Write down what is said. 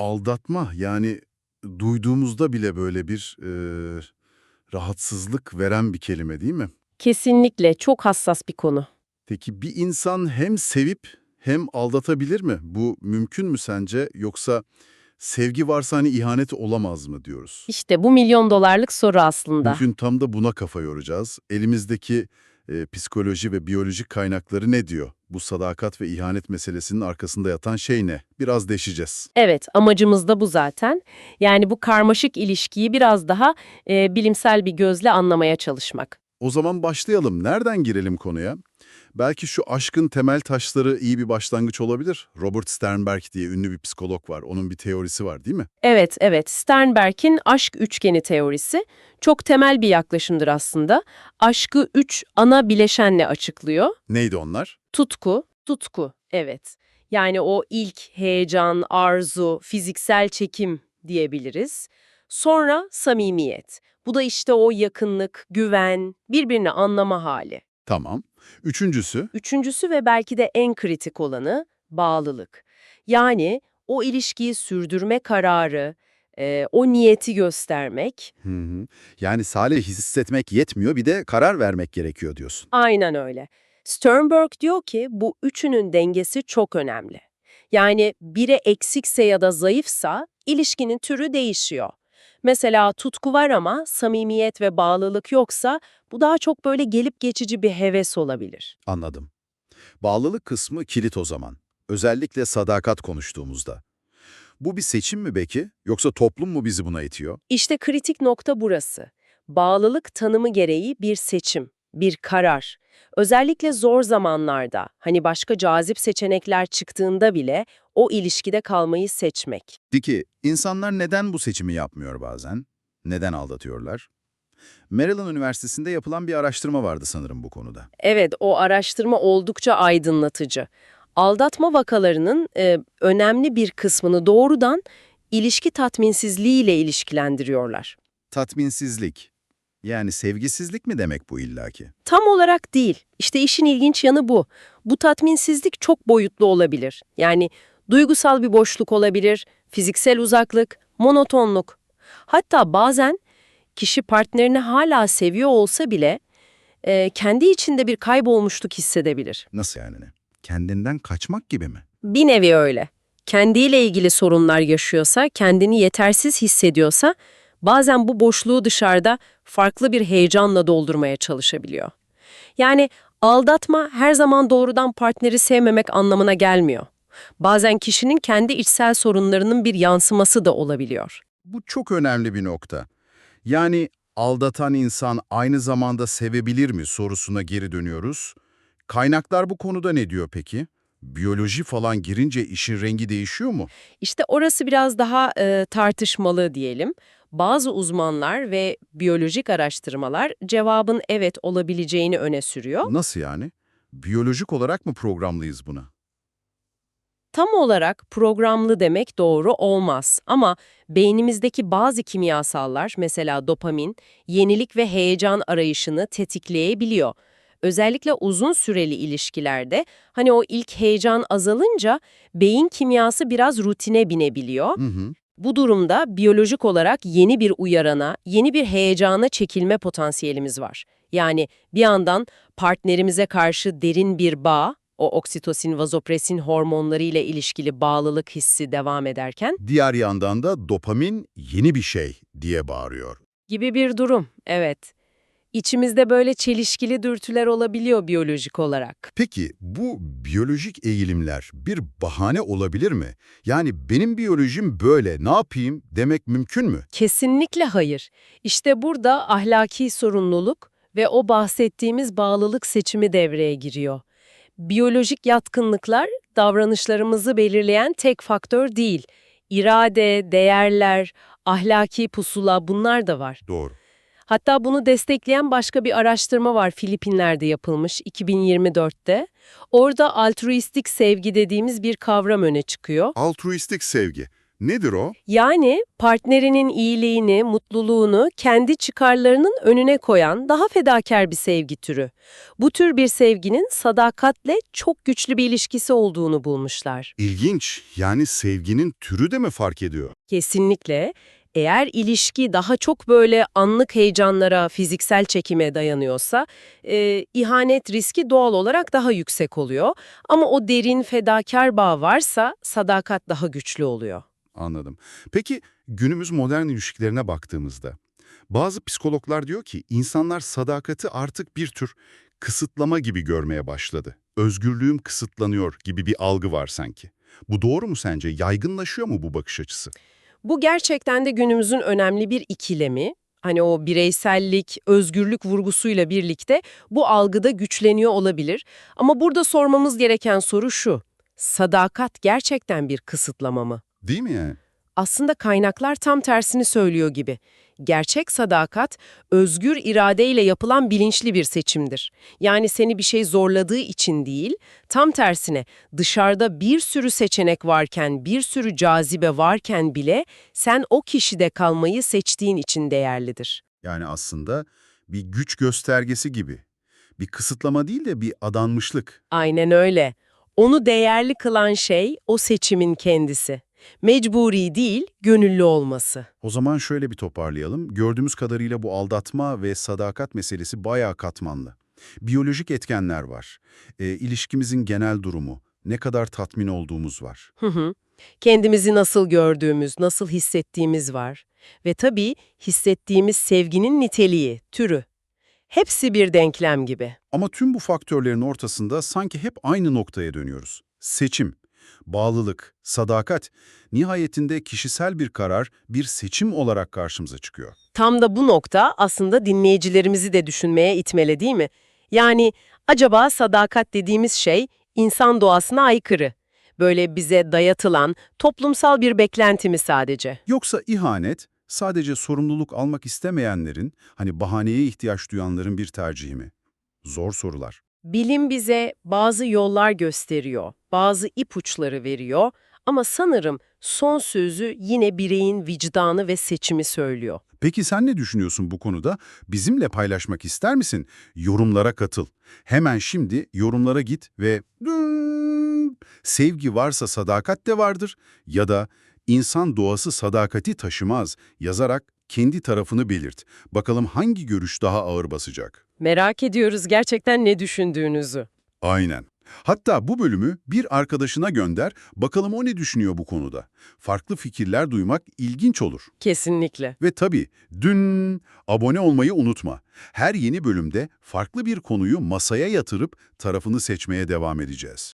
aldatma yani duyduğumuzda bile böyle bir e, rahatsızlık veren bir kelime değil mi? Kesinlikle çok hassas bir konu. Peki bir insan hem sevip hem aldatabilir mi? Bu mümkün mü sence? Yoksa sevgi varsa hani ihanet olamaz mı diyoruz? İşte bu milyon dolarlık soru aslında. Bugün tam da buna kafa yoracağız. Elimizdeki e, psikoloji ve biyolojik kaynakları ne diyor? Bu sadakat ve ihanet meselesinin arkasında yatan şey ne? Biraz deşeceğiz. Evet, amacımız da bu zaten. Yani bu karmaşık ilişkiyi biraz daha e, bilimsel bir gözle anlamaya çalışmak. O zaman başlayalım. Nereden girelim konuya? Belki şu aşkın temel taşları iyi bir başlangıç olabilir. Robert Sternberg diye ünlü bir psikolog var. Onun bir teorisi var değil mi? Evet, evet. Sternberg'in aşk üçgeni teorisi çok temel bir yaklaşımdır aslında. Aşkı üç ana bileşenle açıklıyor. Neydi onlar? Tutku, tutku, evet. Yani o ilk heyecan, arzu, fiziksel çekim diyebiliriz. Sonra samimiyet. Bu da işte o yakınlık, güven, birbirini anlama hali. Tamam. Üçüncüsü? Üçüncüsü ve belki de en kritik olanı bağlılık. Yani o ilişkiyi sürdürme kararı, e, o niyeti göstermek. Hı hı. Yani salih hissetmek yetmiyor bir de karar vermek gerekiyor diyorsun. Aynen öyle. Sternberg diyor ki bu üçünün dengesi çok önemli. Yani biri eksikse ya da zayıfsa ilişkinin türü değişiyor. Mesela tutku var ama samimiyet ve bağlılık yoksa bu daha çok böyle gelip geçici bir heves olabilir. Anladım. Bağlılık kısmı kilit o zaman. Özellikle sadakat konuştuğumuzda. Bu bir seçim mi peki? Yoksa toplum mu bizi buna itiyor? İşte kritik nokta burası. Bağlılık tanımı gereği bir seçim, bir karar. Özellikle zor zamanlarda, hani başka cazip seçenekler çıktığında bile o ilişkide kalmayı seçmek. Diki, insanlar neden bu seçimi yapmıyor bazen? Neden aldatıyorlar? Maryland Üniversitesi'nde yapılan bir araştırma vardı sanırım bu konuda. Evet, o araştırma oldukça aydınlatıcı. Aldatma vakalarının e, önemli bir kısmını doğrudan ilişki tatminsizliğiyle ilişkilendiriyorlar. Tatminsizlik. Yani sevgisizlik mi demek bu illaki? Tam olarak değil. İşte işin ilginç yanı bu. Bu tatminsizlik çok boyutlu olabilir. Yani duygusal bir boşluk olabilir, fiziksel uzaklık, monotonluk. Hatta bazen kişi partnerini hala seviyor olsa bile e, kendi içinde bir kaybolmuşluk hissedebilir. Nasıl yani? Kendinden kaçmak gibi mi? Bir nevi öyle. Kendiyle ilgili sorunlar yaşıyorsa, kendini yetersiz hissediyorsa bazen bu boşluğu dışarıda farklı bir heyecanla doldurmaya çalışabiliyor. Yani aldatma her zaman doğrudan partneri sevmemek anlamına gelmiyor. Bazen kişinin kendi içsel sorunlarının bir yansıması da olabiliyor. Bu çok önemli bir nokta. Yani aldatan insan aynı zamanda sevebilir mi sorusuna geri dönüyoruz. Kaynaklar bu konuda ne diyor peki? Biyoloji falan girince işin rengi değişiyor mu? İşte orası biraz daha e, tartışmalı diyelim. Bazı uzmanlar ve biyolojik araştırmalar cevabın evet olabileceğini öne sürüyor. Nasıl yani? Biyolojik olarak mı programlıyız buna? Tam olarak programlı demek doğru olmaz ama beynimizdeki bazı kimyasallar mesela dopamin, yenilik ve heyecan arayışını tetikleyebiliyor. Özellikle uzun süreli ilişkilerde hani o ilk heyecan azalınca beyin kimyası biraz rutine binebiliyor. Hı hı. Bu durumda biyolojik olarak yeni bir uyarana, yeni bir heyecana çekilme potansiyelimiz var. Yani bir yandan partnerimize karşı derin bir bağ, o oksitosin, vazopresin hormonları ile ilişkili bağlılık hissi devam ederken Diğer yandan da dopamin yeni bir şey diye bağırıyor. gibi bir durum, evet. İçimizde böyle çelişkili dürtüler olabiliyor biyolojik olarak. Peki bu biyolojik eğilimler bir bahane olabilir mi? Yani benim biyolojim böyle ne yapayım demek mümkün mü? Kesinlikle hayır. İşte burada ahlaki sorumluluk ve o bahsettiğimiz bağlılık seçimi devreye giriyor. Biyolojik yatkınlıklar davranışlarımızı belirleyen tek faktör değil. İrade, değerler, ahlaki pusula bunlar da var. Doğru. Hatta bunu destekleyen başka bir araştırma var Filipinler'de yapılmış 2024'te. Orada altruistik sevgi dediğimiz bir kavram öne çıkıyor. Altruistik sevgi. Nedir o? Yani partnerinin iyiliğini, mutluluğunu kendi çıkarlarının önüne koyan daha fedakar bir sevgi türü. Bu tür bir sevginin sadakatle çok güçlü bir ilişkisi olduğunu bulmuşlar. İlginç. Yani sevginin türü de mi fark ediyor? Kesinlikle. Eğer ilişki daha çok böyle anlık heyecanlara, fiziksel çekime dayanıyorsa, e, ihanet riski doğal olarak daha yüksek oluyor. Ama o derin fedakar bağ varsa sadakat daha güçlü oluyor. Anladım. Peki günümüz modern ilişkilerine baktığımızda bazı psikologlar diyor ki insanlar sadakati artık bir tür kısıtlama gibi görmeye başladı. Özgürlüğüm kısıtlanıyor gibi bir algı var sanki. Bu doğru mu sence? Yaygınlaşıyor mu bu bakış açısı? Bu gerçekten de günümüzün önemli bir ikilemi. Hani o bireysellik, özgürlük vurgusuyla birlikte bu algıda güçleniyor olabilir. Ama burada sormamız gereken soru şu. Sadakat gerçekten bir kısıtlama mı? Değil mi yani? Aslında kaynaklar tam tersini söylüyor gibi. Gerçek sadakat, özgür iradeyle yapılan bilinçli bir seçimdir. Yani seni bir şey zorladığı için değil, tam tersine dışarıda bir sürü seçenek varken, bir sürü cazibe varken bile sen o kişide kalmayı seçtiğin için değerlidir. Yani aslında bir güç göstergesi gibi. Bir kısıtlama değil de bir adanmışlık. Aynen öyle. Onu değerli kılan şey o seçimin kendisi. Mecburi değil, gönüllü olması. O zaman şöyle bir toparlayalım. Gördüğümüz kadarıyla bu aldatma ve sadakat meselesi bayağı katmanlı. Biyolojik etkenler var. E, ilişkimizin genel durumu, ne kadar tatmin olduğumuz var. Hı hı. Kendimizi nasıl gördüğümüz, nasıl hissettiğimiz var. Ve tabii hissettiğimiz sevginin niteliği, türü. Hepsi bir denklem gibi. Ama tüm bu faktörlerin ortasında sanki hep aynı noktaya dönüyoruz. Seçim, bağlılık, sadakat, nihayetinde kişisel bir karar, bir seçim olarak karşımıza çıkıyor. Tam da bu nokta aslında dinleyicilerimizi de düşünmeye itmeli değil mi? Yani acaba sadakat dediğimiz şey insan doğasına aykırı. Böyle bize dayatılan toplumsal bir beklenti mi sadece? Yoksa ihanet, sadece sorumluluk almak istemeyenlerin, hani bahaneye ihtiyaç duyanların bir tercihi mi? Zor sorular. Bilim bize bazı yollar gösteriyor, bazı ipuçları veriyor ama sanırım son sözü yine bireyin vicdanı ve seçimi söylüyor. Peki sen ne düşünüyorsun bu konuda? Bizimle paylaşmak ister misin? Yorumlara katıl. Hemen şimdi yorumlara git ve sevgi varsa sadakat de vardır ya da insan doğası sadakati taşımaz yazarak kendi tarafını belirt. Bakalım hangi görüş daha ağır basacak? Merak ediyoruz gerçekten ne düşündüğünüzü. Aynen. Hatta bu bölümü bir arkadaşına gönder, bakalım o ne düşünüyor bu konuda. Farklı fikirler duymak ilginç olur. Kesinlikle. Ve tabii dün abone olmayı unutma. Her yeni bölümde farklı bir konuyu masaya yatırıp tarafını seçmeye devam edeceğiz.